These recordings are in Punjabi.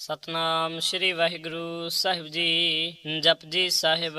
ਸਤਨਾਮ ਸ੍ਰੀ ਵਾਹਿਗੁਰੂ ਸਾਹਿਬ ਜੀ। ਜਪਜੀ ਸਾਹਿਬ,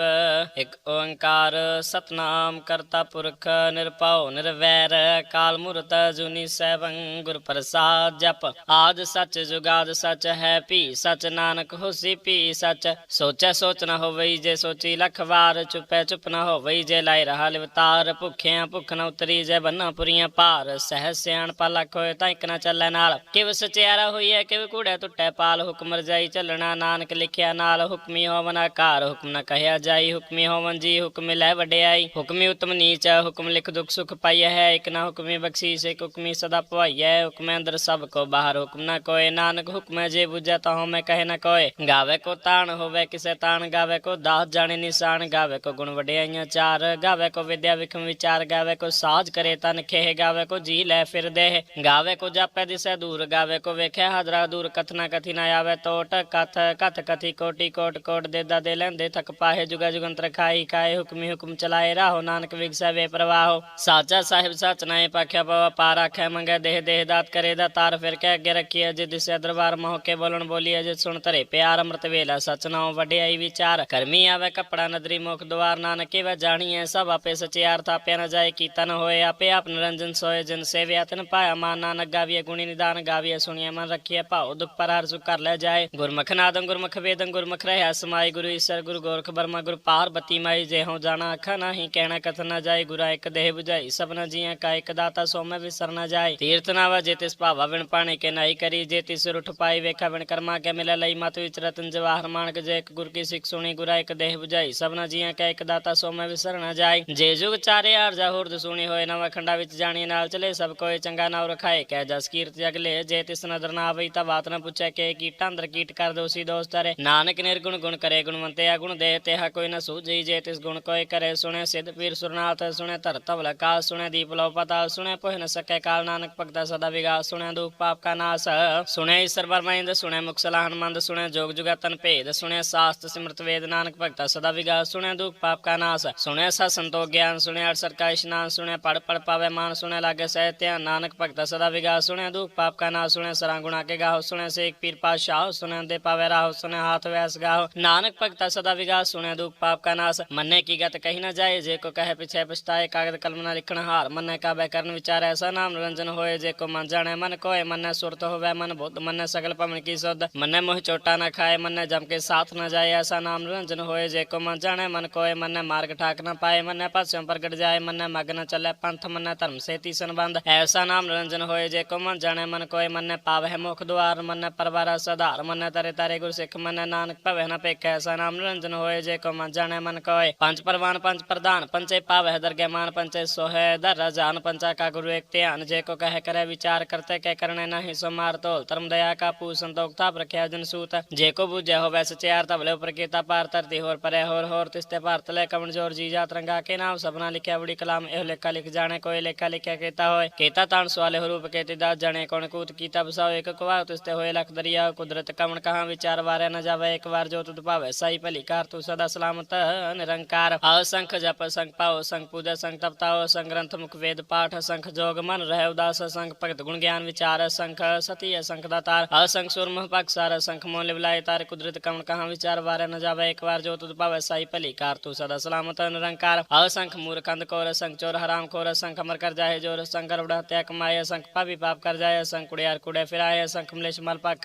ਇੱਕ ਓੰਕਾਰ ਸਤਨਾਮ ਕਰਤਾ ਪੁਰਖ ਨਿਰਭਉ ਨਿਰਵੈਰ, ਕਾਲ ਮੂਰਤ ਜੁਨੀ ਸੈਭੰ ਗੁਰ ਪ੍ਰਸਾਦ ਜਪ। ਆਦ ਸੱਚ ਜੁਗਾਦ ਸੱਚ ਹੈ ਭੀ, ਸੱਚ ਨਾਨਕ ਹੋਸੀ ਭੀ ਸੱਚ। ਸੋਚੈ ਸੋਚ ਨਾ ਹੋਵਈ ਜੇ ਸੋਚੀ ਲਖ ਵਾਰ, ਚੁਪੈ ਚੁਪ ਨਾ ਹੋਵਈ ਜੇ ਲਾਇ ਰਹਾ ਲਿਵਤਾਰ। ਭੁਖਿਆਂ ਭੁਖ ਨਾ ਉਤਰੀ ਜੇ ਬੰਨਾ ਪੁਰੀਆਂ ਪਾਰ। ਸਹਿ ਸਿਆਣ ਪਾ ਲਖ ਹੋਏ ਤਾਂ ਇੱਕ ਨਾ ਚੱਲੈ ਨਾਲ। ਕਿਵ ਸਚਿਆਰਾ ਹੋਈ ਹੈ ਕਿਵ ਕੂੜੈ ਟੁੱਟੈ ਪਾਲ ਹੁਕਮ ਰਜਾਈ ਚੱਲਣਾ ਨਾਨਕ ਲਿਖਿਆ ਨਾਲ ਹੁਕਮੀ ਹੋਵਨ, ਆਕਾਰ ਹੁਕਮ ਨਾ ਕਹਿਆ ਜਾਈ। ਹੁਕਮੀ ਹੋਵਨ ਜੀ ਹੁਕਮ ਲੈ ਵਡਿਆਈ। ਹੁਕਮੀ ਉਤਮ ਨੀਚ, ਹੁਕਮ ਲਿਖ ਦੁਖ ਸੁਖ ਪਾਈਐ ਹੈ। ਇਕ ਨਾ ਹੁਕਮੀ ਬਖਸ਼ੀਸ, ਇਕ ਹੁਕਮੀ ਸਦਾ ਭਵਾਈਐ ਹੁਕਮੈ ਅੰਦਰ ਸਭ ਕੋ, ਬਾਹਰ ਹੁਕਮ ਨ ਕੋਏ। ਨਾਨਕ ਹੁਕਮੈ ਜੇ ਬੁਝੈ ਤਾਂ ਹਉ ਕਹੇ ਨ ਕੋਏ। ਗਾਵੇ ਕੋ ਤਾਣ, ਹੋਵੇ ਕਿਸੇ ਤਾਣ। ਗਾਵੇ ਕੋ ਦਾਸ ਜਾਣੇ ਨਿਸ਼ਾਨ। ਗਾਵੇ ਕੋ ਗੁਣ ਵਡਿਆਈਆਂ ਚਾਰ। ਗਾਵੇ ਕੋ ਵਿਦਿਆ ਵਿਖਮ ਵਿਚਾਰ। ਗਾਵੇ ਕੋ ਸਾਜ ਕਰੇ ਤਨ ਖੇਹ। ਗਾਵੇ ਕੋ ਜੀ ਲੈ ਫਿਰ ਦੇਹ ਗਾਵੇ ਕੋ ਜਾਪੈ ਦਿਸੈ ਦੂਰ। ਗਾਵੇ ਕੋ ਵੇਖਿਆ ਹਾਜ਼ਰਾ ਦੂਰ। ਕਥਨਾ ਕਥੀ ਨਾ ਆਵੇ ਤੋਟ, ਕਥ ਕਥ ਕਥੀ, ਕੋਟੀ, ਕੋਟ ਕੋਟ, ਦੇਦਾ ਦੇ ਲੈਂਦੇ ਥਕ ਪਾਹੇ, ਜੁਗਾ ਜੁਗੰਤਰ ਖਾਈ, ਖਾਏ, ਹੁਕਮੀ ਹੁਕਮ ਚਲਾਏ, ਰਾਹੋ, ਨਾਨਕ ਵਿਗਸੈ ਵੇ ਪ੍ਰਵਾਹੋ। ਸਾਚਾ ਸਾਹਿਬ ਸਚ ਨਾਏ ਪਾਖਿਆ ਪਵਾ, ਪਾਰ ਆਖੈ ਮੰਗੇ, ਦੇਹ ਦੇਹ ਦਾਤ ਕਰੇ ਦਾ ਤਾਰ, ਫਿਰ ਕੇ ਅੱਗੇ ਰੱਖੀਐ, ਜੇ ਦਿਸੈ ਦਰਬਾਰ ਮੋਹ ਕੇ ਬੋਲਣ ਬੋਲੀਐ, ਜੇ ਸੁਣ ਧਰੇ ਪਿਆਰ ਅੰਮ੍ਰਿਤ ਵੇਲਾ, ਸਚ ਨਾਉ ਵਡਿਆਈ ਵਿਚਾਰ। ਕਰਮੀ ਆਵੇ ਕਪੜਾ ਨਦਰੀ ਮੁਖ ਦੁਆਰ, ਨਾਨਕੇ ਵੇ ਜਾਣੀਐ, ਸਭ ਆਪੇ ਸਚਿਆਰ ਥਾਪਿਆ ਨ ਜਾਏ ਕੀਤਾ ਨ ਹੋਏ, ਆਪੇ ਆਪ ਨਿਰੰਜਨ ਸੋਏ, ਜਨ ਸੇਵਿਆ ਤਨ ਪਾਇਆ ਮਾਨ, ਨਾਨਕ ਗਾਵੀਐ ਗੁਣੀ ਨਿਦਾਨ, ਗਾਵੀਐ ਸੁਣੀਐ ਮਨ ਰੱਖੀਐ ਭਾਉ, ਦੁਖ ਪਰ ਹਰ ਸੁਖ ਕਰ ਲੈ ਜਾਏ। ਗੁਰਮੁਖ ਨਾਦੰ ਗੁਰਮੁਖ ਵੇਦੰ ਗੁਰਮੁਖ ਰਹਿ ਸਮਾਈ ਗੁਰੂ ਈਸਰ ਗੁਰੂ ਗੋਰਖ ਬਰਮਾ ਗੁਰੂ ਪਾਰਬਤੀ ਮਾਈ ਜੇ ਹਉ ਜਾਣਾ ਅੱਖਾਂ ਨਾਹੀ ਕਹਿਣਾ ਕਥਨ ਨਾ ਜਾਏ। ਗੁਰਾ ਇੱਕ ਦੇਹ 부ਝਾਈ ਸਭਨਾ ਜੀਆਂ ਕਾ ਇੱਕ ਦਾਤਾ ਸੋ ਮੈਂ ਵਿਸਰ ਨਾ ਜਾਏ। ਤੀਰਥ ਨਾਵਾ ਜੇ ਤਿਸ ਭਾਵਾ ਵਿਣ ਪਾਣੇ ਕੇ ਨਾਹੀ ਕਰੀ। ਜੇ ਤਿਸ ਰੁਠ ਪਾਈ ਵੇਖਾ ਵਿਣ ਕਰਮਾ ਕੇ ਮਿਲੇ ਲਈ। ਮਤ ਵਿਚ ਰਤਨ ਜਵਾਹਰ ਮਾਨਕ ਜੇ ਇੱਕ ਗੁਰ ਕੀ ਸਿੱਖ ਸੁਣੀ। ਗੁਰਾ ਇੱਕ ਦੇਹ 부ਝਾਈ ਸਭਨਾ ਜੀਆਂ ਕਾ ਇੱਕ ਦਾਤਾ ਸੋ ਮੈਂ ਵਿਸਰ ਨਾ ਜਾਏ। ਜੇ ਜੁਗ ਚਾਰੇ ਆਰਜਾ ਹੋਰਦ ਸੁਣੀ ਹੋਏ। ਨਵਾਂ ਖੰਡਾ ਵਿੱਚ ਜਾਣੀ ਨਾਲ ਚਲੇ। ਸਭ ਕੋਏ ਚੰਗਾ ਨਾਉ ਰਖਾਏ। ਕਹਿ ਜਸ ਕੀਰਤ ਜਗਲੇ ਜੇ ਤਿਸ ਨਦਰ ਨਾ ਆਵਈ ਤਾਂ ਬਾਤ ਨਾ ਪੁੱਛੈ ਕੇ ਕੀਟਾਂ ਅੰਦਰ ਕੀਟ ਕਰ ਦੋਸੀ ਦੋਸਤ ਨਾਨਕ ਨਿਰਗੁਣ ਗੁਣ ਕਰੇ ਗੁਣਵੰਤਿਆ ਗੁਣ ਦੇ ਤੇਹਾ ਕੋਈ ਨਾ ਸੂਝਈ ਜੇ ਤਿਸ ਗੁਣ ਕੋਈ ਕਰੇ। ਸੁਣੇ ਸਿੱਧ ਪੀਰ ਸੁਰਨਾਥ, ਸੁਣੇ ਧਰ ਧਵਲ ਕਾਲ, ਸੁਣੇ ਦੀਪ ਲੋ ਪਤਾ ਸੁਣੇ ਪੁਹ ਨ ਸਕੇ ਕਾਲ। ਨਾਨਕ ਭਗਤਾ ਸਦਾ ਵਿਗਾਸ ਸੁਣੇ ਦੁਖ ਪਾਪ ਕਾ ਨਾਸ। ਸੁਣੇ ਈਸ਼ਰ ਬਰਮਾਇੰਦ ਸੁਣੇ ਮੁਖ ਸਲਾਹਨ ਸੁਣੇ ਜੋਗ ਜੁਗਤਨ ਭੇਦ। ਸੁਣੇ ਸਾਸਤ ਸਿਮਰਤ ਵੇਦ, ਨਾਨਕ ਭਗਤਾ ਸਦਾ ਵਿਗਾਸ ਸੁਣੇ ਦੁਖ ਪਾਪ ਕਾ ਨਾਸ। ਸੁਣੇ ਸਾ ਸੰਤੋਖ ਗਿਆਨ, ਸੁਣੇ ਅਰਸਰ ਕਾ ਇਸ਼ਨਾਨ, ਸੁਣੇ ਪੜ ਪੜ ਪਾਵੇ ਮਾਨ, ਸੁਣੇ ਲਾਗੇ ਸਹਿ ਧਿਆਨ। ਨਾਨਕ ਭਗਤਾ ਸਦਾ ਵਿਗਾਸ ਸੁਣੇ ਦੁਖ ਪਾਪ ਕਾ ਨਾਸ, ਸੁਣੇ ਸਰਾਂ ਗੁਣਾ ਕੇ ਗਾਹ, ਸੁਣੇ ਸੇਖ ਪੀਰ ਪਾਸ਼ਾਹ ਸੁਣੇ ਦੇ ਪਾਵੇ ਰਾਹੋ ਸੁਣੇ ਹਾਥ ਵੈਸ ਗਾਹ। ਨਾਨਕ ਭਗਤਾ ਸਦਾ ਵਿਗਾਸ ਸੁਣੇ ਦੁਖ ਪਾਪ ਕਾ ਨਾਸ। ਮੰਨੇ ਕੀ ਗਤ ਕਹੀ ਨਾ ਜਾਏ, ਜੇ ਕੋ ਕਹੇ ਪਿਛੇ ਪਛਤਾਏ ਕਾਗਦ ਕਲਮ ਨਾ ਲਿਖਣ ਹਾਰ। ਮੰਨੇ ਕਾ ਬੈ ਕਰਨ ਵਿਚਾਰ, ਐਸਾ ਨਾਮ ਨਿਰੰਜਨ ਹੋਏ, ਜੇ ਕੋ ਮਨ ਜਾਣੇ ਮਨ ਕੋਏ, ਮੰਨੇ ਸੁਰਤ ਹੋਵੇ ਮਨ ਬੁੱਧ, ਮੰਨੇ ਸਗਲ ਭਵਨ ਕੀ ਸੁਧ। ਮੰਨੇ ਮੋਹ ਚੋਟਾ ਨਾ ਖਾਏ, ਮੰਨੇ ਜਮ ਕੇ ਸਾਥ ਨਾ ਜਾਏ, ਐਸਾ ਨਾਮ ਨਿਰੰਜਨ ਹੋਏ, ਜੇ ਕੋ ਮਨ ਜਾਣੇ ਮਨ ਕੋਏ, ਮੰਨੇ ਮਾਰਗ ਠਾਕ ਨਾ ਪਾਏ, ਮੰਨੇ ਪਾਸਿਓਂ ਪ੍ਰਗਟ ਜਾਏ, ਮੰਨੇ ਮਗ ਨਾ ਚੱਲੇ ਪੰਥ, ਮੰਨੇ ਧਰਮ ਸੇਤੀ ਸੰਬੰਧ। ਐਸਾ ਨਾਮ ਨਿਰੰਜਨ ਹੋਏ, ਜੇ ਕੋ ਮਨ ਜਾਣੇ ਮਨ ਕੋਏ, ਮੰਨੇ ਪਾਵਹਿ ਮੁਖ ਦੁਆਰ, ਮੰਨੇ ਪਰਵਾਰਾ ਸਧਾਰ ਮੰਨੈ ਤਰੇ ਤਾਰੇ ਗੁਰ ਸਿੱਖ ਮੰਨੇ, ਨਾਨਕ ਭਵੈ ਨਾ ਪੇਖੈ ਐਸਾ ਨਾਮ ਨਿਰੰਜਨ ਹੋਏ, ਜੇ ਕੋ ਮਨ ਜਾਣੇ ਮਨ ਕੋਏ। ਪੰਜ ਪਰਵਾਨ, ਪੰਜ ਪ੍ਰਧਾਨ ਪੰਚੇ ਪਾਵਹਿ, ਦਰਗਹਿ ਮਾਨ ਪੰਚੇ ਸੋਹੈ, ਦਰ ਰਜਾਨ ਪੰਚਾ ਕਾ ਗੁਰੂ ਇੱਕ ਧਿਆਨ। ਜੇ ਕੋ ਕਹੇ ਕਰੇ ਵਿਚਾਰ ਕਰਤੇ, ਕਹਿ ਕਰਨੇ ਨਹੀਂ ਸੋ ਮਾਰ ਤੋਲ ਧਰਮ ਦਇਆ ਕਾ ਪੂ ਸੰਤੋਖ, ਥਾਪ ਰਖਿਆ ਜਨ ਸੂਤ। ਜੇ ਕੋ ਬੁਝੈ ਹੋਵੇ ਸਚਿਆਰ ਤਬਲੇ ਉਪਰ ਕੀਤਾ ਪਾਰ, ਧਰਤੀ ਹੋਰ ਪਰੇ ਹੋਰ ਹੋਰ ਤਿਸਤੇ ਭਾਰਤ ਲੈ ਕਵਣ ਜੋਰ ਜੀ ਜਾ ਤਰੰਗਾ ਕੇ ਨਾਮ। ਸਭਨਾ ਲਿਖਿਆ ਬੜੀ ਕਲਾਮ, ਇਹ ਲੇਖਾ ਲਿਖ ਜਾਣੇ, ਕੋਈ ਲੇਖਾ ਲਿਖਿਆ ਕੀਤਾ ਹੋਏ। ਕੀਤਾ ਤਾਣ ਸਵਾਲੇ ਰੂਪ ਕੇ ਤੇ ਦਾਸ ਜਾਣੇ, ਕੌਣ ਕੂਤ ਕੀਤਾ ਬਸਾਓ ਇੱਕ ਕੁਵਾ ਤਿਸਤੇ ਹੋਏ ਲਖ ਦਰਿਆ ਕੁਦਰਤ ਕਵਣ ਕਹਾ ਵਿਚਾਰ ਵਾਰਿਆ ਨ ਜਾਵੇ, ਇੱਕ ਵਾਰ ਜੋ ਤੁਧ ਭਾਵੇ ਸਾਈ ਭਲੀ ਕਾਰ ਤੂੰ ਸਦਾ ਸਲਾਮਤ, ਨਿਰੰਕਾਰ। ਅਸੰਖ ਜਪ, ਸੰਖ ਪਾਓ, ਸੰਖ ਪੂਜਾ, ਸੰਖ ਤਪਤਾਓ, ਸੰਖ ਗ੍ਰੰਥ ਮੁਖ ਵੇਦ ਪਾਠ, ਸੰਖ ਜੋਗ ਮਨ ਰਹਿ ਉਦਾਸ, ਸੰਖ ਭਗਤ ਗੁਣ ਗਿਆਨ ਵਿਚਾਰ, ਸੰਖ ਸਤੀ ਅਸੰਖ ਦਾਤਾਰ ਅਸੰਖ ਸੁਰਮਹ ਪਕਸਾਰ ਸੰਖ ਮੋਲ ਲਿਵਲਾਏ ਤਾਰ, ਕੁਦਰਤ ਕਵਣ ਕਹਾ ਵਿਚਾਰ ਵਾਰਿਆ ਨ ਜਾਵੇ, ਇੱਕ ਵਾਰ ਜੋ ਤੁਧ ਭਾਵੇ ਸਾਈ ਭਲੀ ਕਾਰ ਤੂੰ ਸਦਾ ਸਲਾਮਤ, ਨਿਰੰਕਾਰ। ਅਸੰਖ ਮੂਰਖੰਦ ਕੋਰ, ਸੰਖ ਚੋਰ ਹਰਾਮ ਖੋਰ, ਸੰਖ ਅਮਰ ਕਰ ਜਾਏ ਜੋਰ, ਸੰਖ ਰਵੜਾ ਹਤਿਆ ਕਮਾਏ, ਸੰਖ ਪਾਪੀ ਪਾਪ ਕਰ ਜਾਏ, ਸੰਖ ਕੁੜਿਆਰ ਕੁੜੇ ਫਿਰਾਏ, ਸੰਖ ਮਲੇਸ਼ ਮਲ ਪਾਕ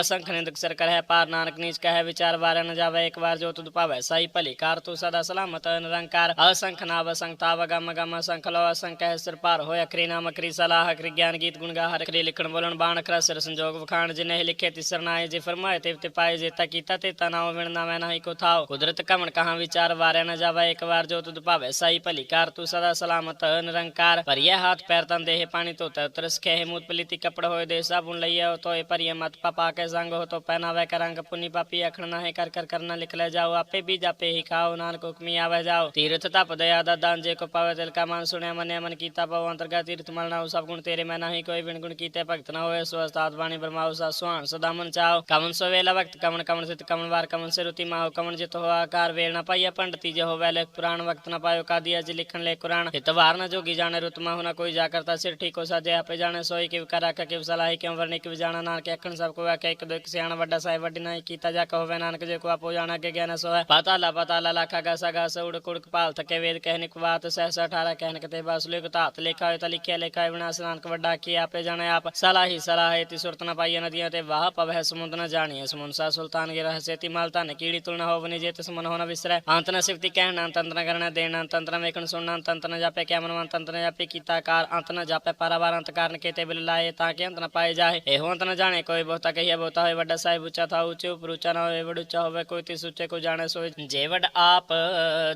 ਅਸੰਖ ਨਿੰਦਕ ਸਰ ਕਰਹਿ ਪਾਰ ਨਾਨਕ ਨੀਚ ਕਹਿ ਵਿਚਾਰ, ਵਾਰਿਆ ਨ ਜਾਵੇ ਇੱਕ ਵਾਰ ਜੋ ਤੁਧ ਭਾਵੇ ਸਾਈ ਭਲੀ ਕਾਰ, ਤੂੰ ਸਦਾ ਸਲਾਮਤ ਨਿਰੰਕਾਰ। ਅਸੰਖ ਨਾਵ ਸੰਖ ਤਾਵ, ਗਮ ਗਮ ਸੰਖ ਲੋ ਅਸੰਖ ਹੈ ਸਿਰ ਭਾਰ ਹੋਇ, ਅਖਰੀ ਨਾਮ ਅਖਰੀ ਸਲਾਹ, ਅਖਰੀ ਗਿਆਨ ਗੀਤ ਗੁਣ ਗਾ ਹਰ ਅਖਰੀ ਲਿਖਣ ਬੋਲਣ ਬਾਣ ਅਖਰਾ ਸਿਰ ਸੰਜੋਗ ਵਖਾਣ, ਜਿਨੇ ਲਿਖੇ ਤਿਸਰ ਨਾਏ, ਜੇ ਫਰਮਾਏ ਤੇ ਤੇ ਪਾਏ, ਜੇ ਤਾ ਕੀਤਾ ਤੇ ਤਾ ਨਾਉ ਵਿਣ ਨਾ ਮੈਂ ਕੋ ਥਾਓ ਕੁਦਰਤ ਕਮਣ ਕਹਾ ਵਿਚਾਰ, ਵਾਰਿਆ ਨ ਜਾਵੇ ਇੱਕ ਵਾਰ ਜੋ ਤੁਧ ਭਾਵੇ ਸਾਈ ਭਲੀ ਕਾਰ, ਤੂੰ ਸਦਾ ਸਲਾਮਤ ਨਿਰੰਕਾਰ। ਭਰੀਏ ਹੱਥ ਪੈਰ ਤਨ ਦੇਹ ਪਾਣੀ ਧੋਤਾ, ਉਤਰਸ ਖੇ ਮੂਤ ਪਲੀਤੀ ਕਪੜ ਹੋਏ ਦੇ ਸਾਬੁਨ ਲਈਏ ਤੋਏ ਭਰੀਏ ਮਤ ਪਪਾ ਕੇ ਸੰਗ ਹੋ ਤੋ ਪਹਿਨਾਵੇ ਕਰੰਗ ਪੁੰਨੀ ਪਾਪੀ ਆਖਣ ਨਾ ਹੈ ਕਰ ਕਰ ਕਰਨਾ ਲਿਖ ਲੈ ਜਾਓ ਆਪੇ ਵੀ ਜਾਪੇ ਹੀ ਖਾਓ ਨਾਨਕ ਹੁਕਮੀ ਆਵੇ ਜਾਓ ਤੀਰਥ ਤਪ ਦਇਆ ਦਾ ਦਾਨ ਜੇ ਕੋ ਪਾਵੇ ਤਿਲ ਕਾ ਮਨ ਸੁਣਿਆ ਮੰਨਿਆ ਮਨ ਕੀਤਾ ਪਵ ਅੰਤਰਗਾ ਤੀਰਥ ਮਲ ਨਾ ਸਭ ਗੁਣ ਤੇਰੇ ਮੈਂ ਨਹੀਂ ਕੋਈ ਬਿਨ ਗੁਣ ਕੀਤੇ ਭਗਤ ਨਾ ਹੋਏ ਸੋ ਅਸਤਾਦ ਬਾਣੀ ਬਰਮਾਉ ਸਾ ਸੁਹਾਣ ਸਦਾ ਮਨ ਚਾਓ ਕਮਨ ਸੋ ਵੇਲਾ ਵਕਤ ਕਮਨ ਕਮਨ ਸਿਤ ਕਮਨ ਵਾਰ ਕਮਨ ਸਿਰੁਤੀ ਮਾਹੁ ਕਮਨ ਜਿਤ ਹੋ ਆਕਾਰ ਵੇਲ ਨਾ ਪਾਈਆ ਪੰਡਤੀ ਜੇ ਹੋਵੇ ਲਿਖ ਪੁਰਾਣ ਵਕਤ ਨਾ ਪਾਇਓ ਕਾਦੀ ਅਜ ਲਿਖਣ ਲੈ ਕੁਰਾਨ ਹਿਤ ਵਾਰ ਨਾ ਜੋਗੀ ਜਾਣੇ ਰੁਤਮਾ ਹੁਨਾ ਕੋਈ ਜਾ ਕਰਤਾ ਸਿਰ ਠੀਕੋ ਸਾਜੇ ਆਪੇ ਜਾਣੇ ਸੋਈ ਕਿਵ ਕਰ ਰੱਖ ਕਿਵ ਸਲਾਹੀ ਕਿਉ ਵਰਨੇ ਕਿਵ ਜਾਣਾ ਨਾਨਕ ਅਖਣ ਸਭ ਕੋ ਆਖੇ ਇੱਕ ਦੋ ਇੱਕ ਸਿਆਣਾ ਵੱਡਾ ਸਾਹਿਬ ਵੱਡੀ ਨਾ ਕੀਤਾ ਜਾ ਕਹੋ ਨਾਨਕ, ਜੇ ਕੋ ਆਪੋ ਜਾਣਾ ਕੇ ਗਿਆਨ ਸੋ ਪਤਾ ਲਾ ਪਤਾ ਲਾ, ਲਾਖਾ ਗਾ ਸਗਾ ਸਉੜ ਕੁੜਕ, ਭਾਲ, ਥਕੇ, ਵੇਦ ਕਹਿ ਨਿਕ ਸਹਸਾ 18 ਕਹਿਨ ਕਤੇ ਬਸ, ਲਿਖ, ਧਾਤ, ਲਿਖਾ, ਹੋਏ ਤਾਂ ਲਿਖਿਆ, ਲਿਖਾ ਹੈ ਵਿਨਾਸ਼ ਨਾਨਕ ਵੱਡਾ, ਕੀ ਆਪੇ ਜਾਣੇ ਆਪ। ਸਲਾਹੀ, ਸਲਾਹੇ, ਤੀ ਸੁਰਤ ਨਾ ਪਾਈਏ ਨਦੀਆਂ ਤੇ ਵਾਹ ਪਵਹਿ ਸਮੁੰਦ ਨ ਜਾਣੀਏ। ਸਮੁੰਸਾ ਸੁਲਤਾਨ ਗਿ ਰਹਿ ਸੇਤੀ ਮਲ, ਧਨ, ਕੀੜੀ, ਤੁਲਨਾ ਹੋਵਨੀ ਜੇ ਤਿਸ ਮਨ ਹੋਣਾ ਵਿਸਰੈ। ਅੰਤ ਨ ਸਿਫਤੀ ਕਹਿਣਾ ਅੰਤ ਨ ਕਰਨਾ ਦੇਣਾ ਅੰਤ ਨ ਵੇਖਣ, ਸੁਣਨਾ ਅੰਤ ਨ ਜਾਪੇ, ਕਿਆ ਮਨਵੰਤ ਅੰਤ ਨ ਜਾਪੇ, ਕੀਤਾ ਕਾਰ, ਅੰਤ ਨ ਜਾਪੇ, ਪਾਰਾਵਾਰ, ਅੰਤ ਕਾਰਨ ਕੀਤੇ ਬਿਲ ਲਾਏ, ਤਾਂ ਕਿ ਅੰਤ ਨ ਪਾਏ ਜਾਏ ਇਹੋ ਅੰਤ ਨ ਜਾਣੇ, ਕੋਈ ਬਹੁਤਾ ਕਹੀਏ ਬਹੁਤਾ ਹੋਏ ਵੱਡਾ ਸਾਹਿਬ ਉੱਚਾ ਥਾ ਉੱਚੇ ਉਪਰ ਉੱਚਾ ਨਾ ਹੋਵੇ ਵਡ ਉੱਚਾ ਹੋਵੇ ਕੋਈ ਤਿਸ ਉੱਚੇ ਕੋ ਜਾਣੇ ਸੋਏ ਜੇ ਵਡ ਆਪ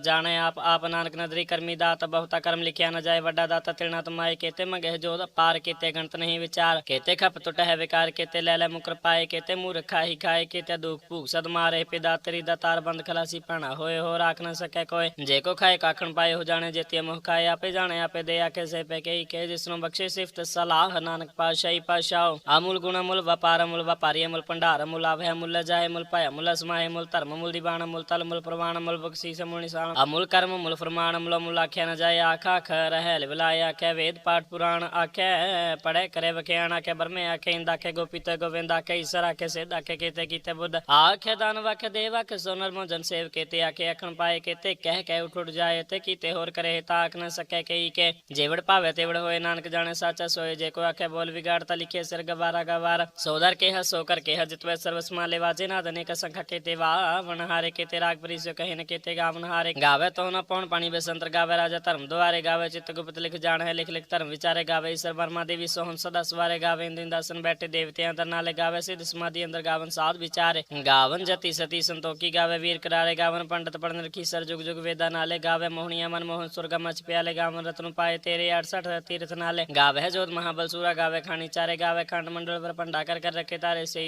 ਜਾਣੇ ਆਪ ਆਪ ਨਾਨਕ ਨਦਰੀ ਕਰਮੀ ਦਾਤ ਬਹੁਤਾ ਕਰਮ ਲਿਖਿਆ ਨ ਜਾਏ ਵੱਡਾ ਦਾਤਾ ਤਿਲਨਾ ਤਮਾਏ ਕੀਤੇ ਮੰਗੇ ਜੋਦ ਪਾਰ ਕੀਤੇ ਗਣਤ ਨਹੀਂ ਵਿਚਾਰ ਕੀਤੇ ਖਪ ਟੁੱਟ ਹੈ ਵਿਕਾਰ ਕੀਤੇ ਲੈ ਲੈ ਮੁਕਰ ਪਾਏ ਕੀਤੇ ਮੂਰਖਾ ਹੀ ਖਾਏ ਕੀਤੇ ਦੁਖ ਭੂਖ ਸਦ ਮਾਰੇ ਪਿਦਾ ਤੇਰੀ ਦਾ ਤਾਰ ਬੰਦ ਖਲਾਸੀ ਭਾਣਾ ਹੋਏ ਹੋ ਰਾਖ ਨਾ ਸਕੇ ਕੋਏ ਜੇ ਕੋ ਖਾਏ ਕਾਖਣ ਪਾਏ ਹੋ ਜਾਣੇ ਜੇਤੀ ਮੁਹ ਖਾਏ ਆਪੇ ਜਾਣੇ ਆਪੇ ਦੇ ਆਖੇ ਸੇ ਪੈ ਕੇ ਕੇ ਜਿਸ ਨੂੰ ਬਖਸ਼ੇ ਸਿਫਤ ਸਲਾਹ ਨਾਨਕ ਪਾਸ਼ਾਹੀ ਪਾਸ਼ਾਓ ਆਮੁਲ ਗੁਣ ਮੁਲ ਵਪਾਰ ਮੁਲ ਵਪਾਰੀ ਮੁਲ ਭੰਡਾਰ ਮੁਲ ਆਵਹਿ, ਮੁਲ ਜਾਏ ਮੁਲ ਭੈ ਮੁਲ ਸਮਾਏ ਮੁਲ ਧਰਮ, ਮੁਲ ਦੀਵਾਨ ਮੁਲ ਤਲ, ਮੁਲ ਪ੍ਰਵਾਨ ਮੁਲ ਬਖਸ਼ੀ ਸਮੁਲ ਨਿਸ਼ਾਨ। ਅਮੁਲ ਕਰਮ, ਮੁਲ ਫਰਮਾਨ, ਮੁਲ ਮੁਲ ਆਖਿਆ ਨ ਜਾਏ, ਆਖਾ ਖ ਰਹਿ ਵਿਲਾਇਆ ਆਖਿਆ ਵੇਦ ਪਾਠ ਪੁਰਾਣ ਆਖਿਆ ਪੜੇ ਕਰੇ ਵਖਿਆਣ ਆਖਿਆ ਬਰਮੇ, ਆਖੇ ਇੰਦ, ਆਖੇ ਗੋਪੀਤ ਗੋਵਿੰਦ, ਆਖੇ ਈਸਰ, ਆਖੇ ਸਿੱਧ, ਆਖੇ ਕੀਤੇ ਕੀਤੇ ਬੁੱਧ। ਆਖੇ ਦਾਨ ਵਖ ਦੇਵ ਆਖੇ ਸੋਨਰ ਮੋ ਸੇਵ ਕੀਤੇ, ਆਖੇ ਆਖਣ ਪਾਏ ਕੀਤੇ, ਕਹਿ ਕਹਿ ਉਠ ਉਠ ਜਾਏ ਤੇ ਕੀਤੇ ਹੋਰ ਕਰੇ ਤਾ ਆਖ ਨਾ ਸਕੇ ਕਈ ਕੇ। ਜੇਵੜ ਭਾਵੇ ਤੇਵੜ ਹੋਏ, ਨਾਨਕ ਜਾਣੇ, ਸਾਚਾ ਸੋਏ, ਜੇ ਕੋ ਆਖੇ ਬੋਲ ਵਿਗਾੜ ਤਾ ਲਿਖੇ ਸਿਰ ਗਵਾਰਾ ਗਵਾਰ। ਸੋਦਰ ਕੇ ਹਸੋ ਕਰ ਕੇ ਜਿਤਵੇ ਸਰਵਸ ਮਾਲੇ ਵਾਜੇ ਨਾਦ ਨੇ ਕ ਸੰਖ ਕੀਤੇ ਵਾ ਵਣ ਹਾਰੇ ਕੀਤੇ ਰਾਗ ਪ੍ਰੀਸਿਓ ਕਹੇ ਨ ਕੀਤੇ ਗਾਵਨ ਹਾਰੇ ਗਾਵੇ ਤੋ ਨ ਪਉਣ ਪਾਣੀ ਬਸੰਤਰ ਗਾਵੇ ਰਾਜਾ ਧਰਮ ਦੁਆਰੇ ਗਾਵੇ ਚਿਤ ਗੁਪਤ ਲਿਖ ਜਾਣ ਹੈ ਲਿਖ ਲਿਖ ਧਰਮ ਵਿਚਾਰੇ ਗਾਵੇ ਈਸ਼ਰ ਵਰਮਾ ਦੇਵੀ ਸੋਹਣ ਸਦਾ ਸਵਾਰੇ ਗਾਵੇ ਇੰਦਿਨ ਦਾਸਨ ਬੈਠੇ ਦੇਵਤਿਆਂ ਦਰ ਨਾਲੇ ਗਾਵੇ ਸਿਧ ਸਮਾਧੀ ਅੰਦਰ ਗਾਵਨ ਸਾਧ ਵਿਚਾਰੇ ਗਾਵਨ ਜਤੀ ਸਤੀ ਸੰਤੋਖੀ ਗਾਵੇ ਵੀਰ ਕਰਾਰੇ ਗਾਵਨ ਪੰਡਤ ਪੜਨ ਰਖੀ ਸਰ ਜੁਗ ਜੁਗ ਵੇਦਾ ਨਾਲੇ ਗਾਵੇ ਮੋਹਣੀਆਂ ਮਨ ਮੋਹਨ ਸੁਰਗਾ ਮਚ ਪਿਆਲੇ ਗਾਵਨ ਰਤਨ ਪਾਏ ਤੇਰੇ 68 ਤੀਰਥ ਨਾਲੇ ਗਾਵੇ ਜੋਤ ਮਹਾਬਲ ਸੂਰਾ ਗਾਵੇ ਖਾਣੀ ਚਾਰੇ ਗਾਵੇ ਖੰਡ ਮੰਡਲ ਪਰ ਭੰਡਾ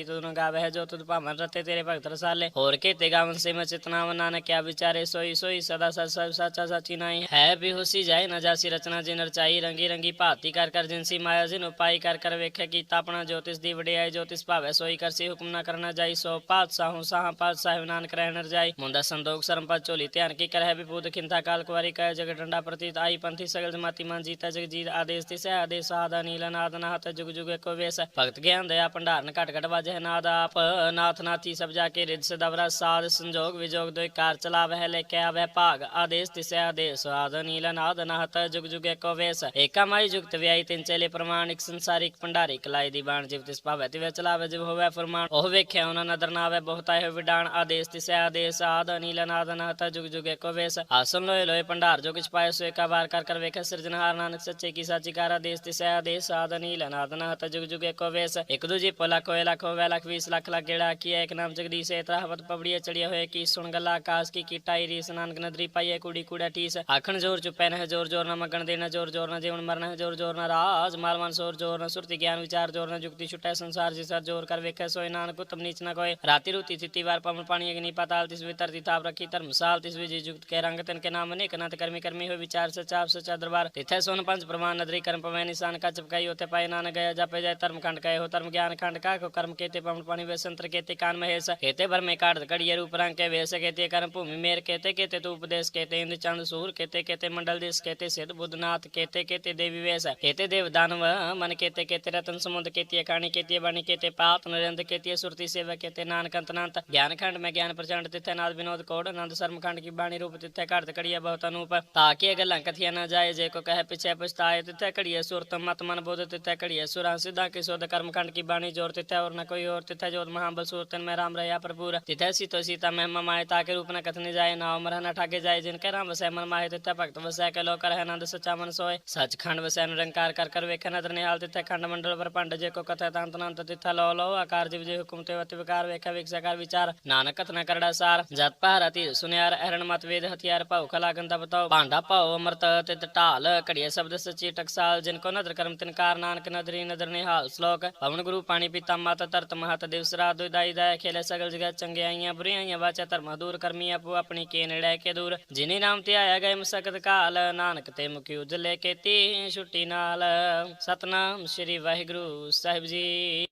ਕਰ ਕਰ ਰੱਖੇ ਤਾਰੇ ਸਹੀ ਤੁਨ ਗਾਵੇ ਜੋ ਤੁਧ ਭਾਵਨ ਰਤੇ ਤੇਰੇ ਭਗਤ ਰਸਾਲੇ। ਹੋਰ ਕੇ ਤੇ ਗਾਵਨ ਸੇ ਮੈਂ ਚਿਤਨਾ ਨਾਨਕ ਕਿਆ ਵਿਚਾਰੇ, ਸੋਈ ਸੋਈ ਸਦਾ ਸਚ ਸਭ ਸਾਚਾ ਸਾਚੀ ਨਾਈ ਹੈ ਵੀ ਹੁਸੀ ਜਾਏ ਨਾ ਜਾਸੀ ਰਚਨਾ, ਜਿਨ ਰਚਾਈ ਰੰਗੀ ਰੰਗੀ ਭਾਤੀ ਕਰ ਕਰ ਜਿਨਸੀ ਮਾਇਆ, ਜਿਨ ਉਪਾਈ ਕਰ ਕਰ ਵੇਖੇ ਕੀਤਾ ਆਪਣਾ ਜੋਤਿਸ ਦੀ ਵਡਿਆਈ ਜੋਤਿਸ ਭਾਵੇ ਸੋਈ ਕਰਸੀ ਹੁਕਮ ਨਾ ਕਰਨਾ ਜਾਈ। ਸੋ ਪਾਤਸ਼ਾਹੂ ਸਾਹ, ਪਾਤਸ਼ਾਹ ਨਾਨਕ ਰਹਿਣ ਰਜਾਈ ਮੁੰਦਾ ਸੰਦੋਖ ਸਰਮ ਪਦ ਝੋਲੀ ਧਿਆਨ ਕੀ ਕਰਹਿ ਵਿਪੂਤ ਖਿੰਤਾ ਕਾਲ ਕੁਵਾਰੀ ਕਹਿ ਜਗ ਡੰਡਾ ਪ੍ਰਤੀਤ ਆਈ ਪੰਥੀ ਸਗਲ ਜਮਾਤੀ ਮਨ ਜੀਤਾ ਜਗ ਜੀਤ ਆਦੇਸ ਤਿਸੈ ਆਦੇਸ ਆਦਾ ਨੀਲ ਨਾਦ ਨਾਹਤ ਜੁਗ ਜੁਗ ਏਕੋ ਵੇਸ ਭਗਤ ਗਿਆਨ ਦਇਆ ਭੰਡਾਰਨ ਘਟ ਘਟ ਵਾਜੈ ਨਾਦ ਆਪ ਨਾਥ ਨਾਥੀ ਸਭ ਜਾ ਕੇ ਰਿਦ ਸਦਵਰਾ ਸਾਧ ਸੰਜੋਗ ਵਿਜੋਗ ਦੋਇ ਕਾਰ ਚਲਾਵਹਿ ਲੈ ਕੇ ਆਵੈ ਭਾਗ, ਆਦੇਸ ਤਿਸੈ ਆਦੇਸ। ਆਦ ਨੀਲ ਨਾਦ ਨਾਹਤ, ਜੁਗ ਜੁਗ ਏਕੋ ਵੇਸ। ਏਕਾ ਮਾਈ ਜੁਗਤ ਵਿਆਈ ਤਿੰਨ ਚੇਲੇ ਪ੍ਰਮਾਣਿਕ ਸੰਸਾਰਿਕ ਭੰਡਾਰੀ ਕਲਾਈ ਦੀ ਬਾਣ, ਜਿਵ ਤਿਸ ਭਾਵੈ ਤਿਵੈ ਚਲਾਵੈ, ਜਿਵ ਹੋਵੈ ਫਰਮਾਨ। ਉਹ ਵੇਖਿਆ ਉਹਨਾਂ ਨਦਰ ਨਾਵੈ, ਬਹੁਤਾ ਹੈ ਵਿਡਾਣ, ਆਦੇਸ ਤਿਸੈ ਆਦੇਸ। ਆਦ ਨੀਲ ਨਾਦ ਨਾਹਤ, ਜੁਗ ਜੁਗ ਏਕੋ ਵੇਸ। ਆਸਨ ਲੋਏ ਲੋਏ ਭੰਡਾਰ, ਜੋ ਕਿਛ ਪਾਇ ਸੋ ਏਕਾ ਵਾਰ ਕਰ ਕਰ ਵੇਖੈ। ਸਿਰਜਨਹਾਰ ਨਾਨਕ ਸੱਚੇ ਕੀ ਸਾਚੀ ਕਾਰ, ਆਦੇਸ ਤਿਸੈ ਆਦੇਸ। ਆਦ ਨੀਲ ਨਾਦ ਨਾਹਤ, ਜੁਗ ਜੁਗ ਏਕੋ ਵੇਸ। ਇੱਕ ਦੂਜੇ ਪਲਾ ਕੋਏ ਲੱਖ ਹੋਵੇ ਲੱਖ 20 ਲੱਖ ਲੱਖ ਗੇੜਾ ਕੀ ਇੱਕ ਨਾਮ ਜਗਦੀਸ਼ ਏ ਤਰਾਹਵਤ ਪਬੜੀਏ ਚੜਿਆ ਹੋਏ ਕੀ ਸੁਣ ਗੱਲਾਂ ਆਕਾਸ਼ ਕੀ ਕੀਟਾਈ ਰੀਸ ਨਾਨਕ ਨਦਰੀ ਪਾਈਏ ਕੁੜੀ ਕੁੜਾ ਠੀਸ ਆਖਣ ਜ਼ੋਰ ਚੁੱਪੈ ਨਾ ਜ਼ੋਰ ਜ਼ੋਰ ਨਾ ਮਗਣ ਦੇਣਾ ਜ਼ੋਰ ਜ਼ੋਰ ਨਾ ਜੀਵਨ ਮਰਨਾ ਜ਼ੋਰ ਜ਼ੋਰ ਨਾ ਰਾਜ ਮਾਲ ਮਨ ਸੋਰ ਜ਼ੋਰ ਨਾ ਸੁਰਤੀ ਗਿਆਨ ਵਿਚਾਰ ਜ਼ੋਰ ਨਾ ਜੁਗਤੀ ਛੁਟੈ ਸੰਸਾਰ ਜਿਸ ਸਰ ਜ਼ੋਰ ਕਰ ਵੇਖੈ ਸੋਏ ਨਾਨਕ ਉਤਮ ਨੀਚ ਨਾ ਕੋਏ ਰਾਤੀ ਰੂਤੀ ਥਿਤੀ ਵਾਰ ਪਵਨ ਪਾਣੀ ਅਗਨੀ ਪਾਤਾਲ ਤਿਸ ਵਿ ਧਰਤੀ ਤਾਪ ਰੱਖੀ ਧਰਮਸਾਲ ਤਿਸ ਵਿ ਜੀ ਜੁਗਤ ਕੇ ਰੰਗ ਤਨ ਕੇ ਨਾਮ ਅਨੇਕ ਨਤ ਕਰਮੀ ਕਰਮੀ ਹੋਏ ਵਿਚਾਰ ਸਚਾਪ ਸਚਾ ਦਰਬਾਰ ਤਿਥੈ ਸੋਨ ਪੰਜ ਪ੍ਰਮਾਨ ਨਦਰੀ ਕਰਮ ਪਵੈ ਨਿਸ਼ਾਨ ਕਾ ਚਪਕਾਈ ਹੋਤੇ ਪਾਏ ਨਾਨਕ ਗਿਆ ਜਪੇ ਜਾਏ ਧਰਮ ਖੰਡ ਕਹੇ ਹੋ ਧਰਮ ਗਿਆਨ ਖੰਡ ਕਾ ਕੋ ਕਰਮ केते पवन पानी वे संतर केते कान महेश केते भर में काट कड़िए रूप रंग के वेश केते कर्म भूमि मेर केते केते तू उपदेश केते इंद्र चंद सूर केते केते मंडल देश केते सिद्ध बुद्धनाथ केते केते देवी वेश केते देव दानव मन केते केते रतन समुद्र केते काणी केते वाणी केते पात नरेंद्र केते सुरति सेवा केते नानक अंत नान्त ज्ञान खंड में ज्ञान प्रचंड तिथे नाद विनोद कोड आनंद शर्म खंड की बाणी रूप तिथे काट कड़िए बहुत अनूप ताकि गल्लां कथिया न जाए जे को कहे पीछे पछताए तिथे कड़िए सुरत मत मन बोध तिथे कड़िए सुरा सिद्धा की शोध कर्म खंड की बाणी जोर तिथे और न कोई और तिथे जोत महाबल सूरतन में राम रहा प्रभुर तिथे सीतो सीता महिमा माए ताके रूप न कथने जाए नाव मरह न ठाके जाए जिनके राम वसै मन माहे तिथे भक्त वसै के लो कर आनंद सच्चा मन सोए सच खंड वसै निरंकार कर कर वेखे नदर निहाल तिथे खंड मंडल पर पंड जे को कथे तंत नंत तिथे लो लो आकार जिव जे हुकुम ते वति विकार वेखे विकसकार विचार नानक कथना करड़ा सार जत पहरति सुनियार हरण मत वेद हथियार पाउ खला गंदा बताओ भांडा पाओ अमृत तित ढाल घड़िया शब्द सची टकसाल जिनको नदर कर्म तिनकार नानक नदरी नदर निहाल श्लोक पवन गुरु पानी पिता माता ਧਰਤ ਮਹਤ ਦਿਵਸ ਰਾਤ ਦੁਇਦਾਈ ਦਾ ਖੇਲੇ ਸਗਲ ਜਗਤ ਚੰਗਿਆਈਆਂ ਬੁਰੀਆਂ ਵਾਚਾ ਧਰਮਾ ਦੂਰ ਕਰਮੀ ਆਪੋ ਆਪਣੀ ਕੇ ਲੈ ਕੇ ਦੂਰ। ਜਿਨੇ ਨਾਮ ਤੇ ਆਇਆ ਗਏ ਮਸਕਤ ਕਾਲ, ਨਾਨਕ ਤੇ ਮੁਕੀ ਉਜਲੇ ਕੇਤੀ ਛੁੱਟੀ ਨਾਲ। ਸਤਨਾਮ ਸ੍ਰੀ ਵਾਹਿਗੁਰੂ ਸਾਹਿਬ ਜੀ।